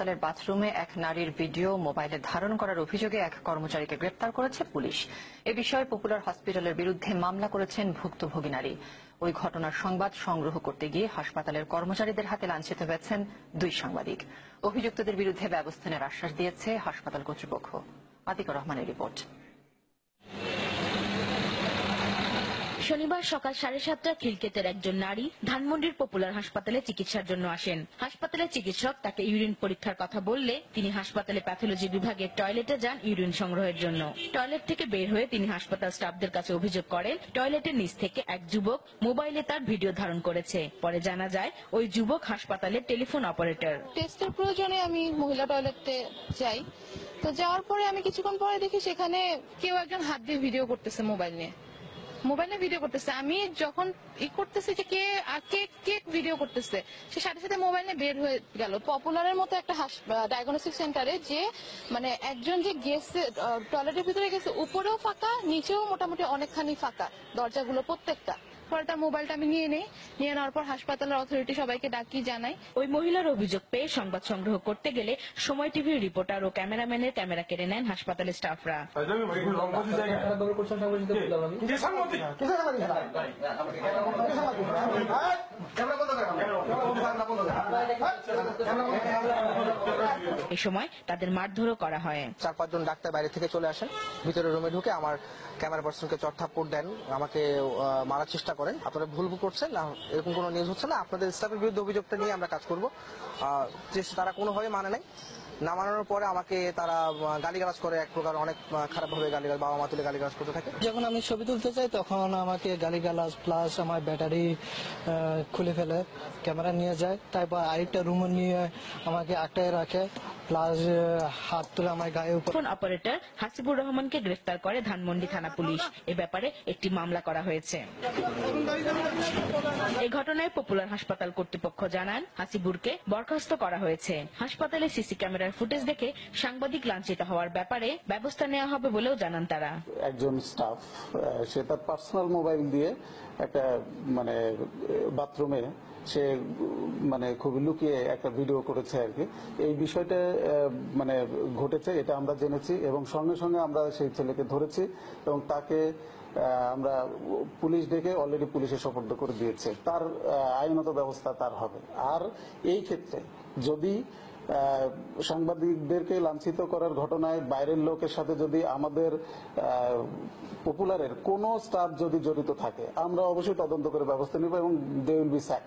হাসপাতালের বাথরুমে এক নারীর ভিডিও মোবাইলে ধারণ করার অভিযোগে এক কর্মচারীকে গ্রেপ্তার করেছে পুলিশ। এ বিষয়ে পপুলার হসপিটালের বিরুদ্ধে মামলা করেছেন ভুক্তভোগী নারী। ওই ঘটনার সংবাদ সংগ্রহ করতে গিয়ে হাসপাতালের কর্মচারীদের হাতে লাঞ্ছিত হয়েছেন দুই সাংবাদিক। অভিযুক্তদের বিরুদ্ধে ব্যবস্থা নেওয়ার আশ্বাস দিয়েছে হাসপাতাল কর্তৃপক্ষ। আতিকুর রহমানের রিপোর্ট। শনিবার সকাল সাড়ে সাতটায় খিলকেতের একজন নারী ধানমন্ডির পপুলার হাসপাতালে চিকিৎসার জন্য আসেন। হাসপাতালে চিকিৎসক তাকে ইউরিন পরীক্ষার কথা বললে তিনি হাসপাতালে প্যাথোলজি বিভাগের টয়লেটে যান ইউরিন সংগ্রহের জন্য। টয়লেট থেকে বের হয়ে তিনি হাসপাতাল স্টাফদের কাছে অভিযোগ করেন, টয়লেটের নিচ থেকে এক যুবক মোবাইলে তার ভিডিও ধারণ করেছে। পরে জানা যায়, ওই যুবক হাসপাতালের টেলিফোন অপারেটর। টেস্টের প্রয়োজনে আমি মহিলা টয়লেটে যাই। তো যাওয়ার পরে আমি কিছুক্ষণ পরে দেখি সেখানে কেউ একজন হাত দিয়ে ভিডিও করতেছে মোবাইল নিয়ে। মোবাইলে ভিডিও করতেছে। আমি যখন ই করতেছি যে কে আর কে কে ভিডিও করতেছে, সে সাথে সাথে মোবাইলে বের হয়ে গেল। পপুলারের মতো একটা ডায়াগনস্টিক সেন্টারে যে মানে একজন যে গেছে টয়লেটের ভিতরে গেছে, উপরেও ফাঁকা, নিচেও মোটামুটি অনেকখানি ফাঁকা, দরজাগুলো প্রত্যেকটা। পরে তার মোবাইলটা আমি নিয়ে নেই। নিয়ে নেওয়ার পর হাসপাতালের অথরিটি সবাইকে ডাকি জানাই। ওই মহিলার অভিযোগ পেয়ে সংবাদ সংগ্রহ করতে গেলে সময় টিভির রিপোর্টার ও ক্যামেরাম্যানের ক্যামেরা কেড়ে নেন হাসপাতালের স্টাফরা। এ সময় তাদের মারধরও করা হয়। চার পাঁচজন ডাক্তার বাইরে থেকে চলে আসেন। ভিতরে রুমে ঢুকে আমার ক্যামেরা পার্সনকে চটথাপ্পড় দেন। আমাকে আহ, মারার চেষ্টা করেন, আপনারা ভুল করছেন, না, এরকম কোনো নিউজ হচ্ছে না। আপনাদের স্টাফের বিরুদ্ধে অভিযোগটা নিয়ে আমরা কাজ করব। তারা কোনোভাবে মানে নাই। না মানানোর পরে আমাকে তারা গালিগালাজ করে এক প্রকার অনেক খারাপভাবে গালিগালাজ বাবা মা তুলে গালিগালাজ করতে থাকে। যখন আমি ছবি তুলতে চাই তখন আমাকে গালিগালাজ প্লাস আমার ব্যাটারি খুলে ফেলে ক্যামেরা নিয়ে যায়। তারপর আরেকটা রুমে নিয়ে আমাকে আটকায় রাখে প্লাস হাত তুলে আমার গায়ে উপর ফোন অপারেটর হাসিবুর রহমানকে গ্রেফতার করে ধানমন্ডি থানা পুলিশ। এ ব্যাপারে একটি মামলা করা হয়েছে। এই ঘটনায় পপুলার হাসপাতাল কর্তৃপক্ষ জানান হাসিবুরকে বরখাস্ত করা হয়েছে। হাসপাতালে সিসি ক্যামেরার ফুটেজ দেখে সাংবাদিক লাঞ্ছিত হওয়ার ব্যাপারে ব্যবস্থা নেওয়া হবে বলেও জানান তারা। একজন স্টাফ সে তার পার্সোনাল মোবাইল দিয়ে একটা মানে বাথরুমে সে মানে খুবই লুকিয়ে একটা ভিডিও করেছে আর কি। এই বিষয়টা মানে ঘটেছে, এটা আমরা জেনেছি এবং সঙ্গে সঙ্গে আমরা সেই ছেলেকে ধরেছি এবং তাকে আমরা পুলিশ ডেকে অলরেডি পুলিশে সোপর্দ করে দিয়েছে। তার আইনত ব্যবস্থা তার হবে। আর এই ক্ষেত্রে যদি সাংবাদিকদেরকে লাঞ্ছিত করার ঘটনায় বাইরের লোকের সাথে যদি আমাদের পপুলারের কোনো স্টাফ যদি জড়িত থাকে, আমরা অবশ্যই তদন্ত করে ব্যবস্থা নিব এবং দে উইল বি স্যাক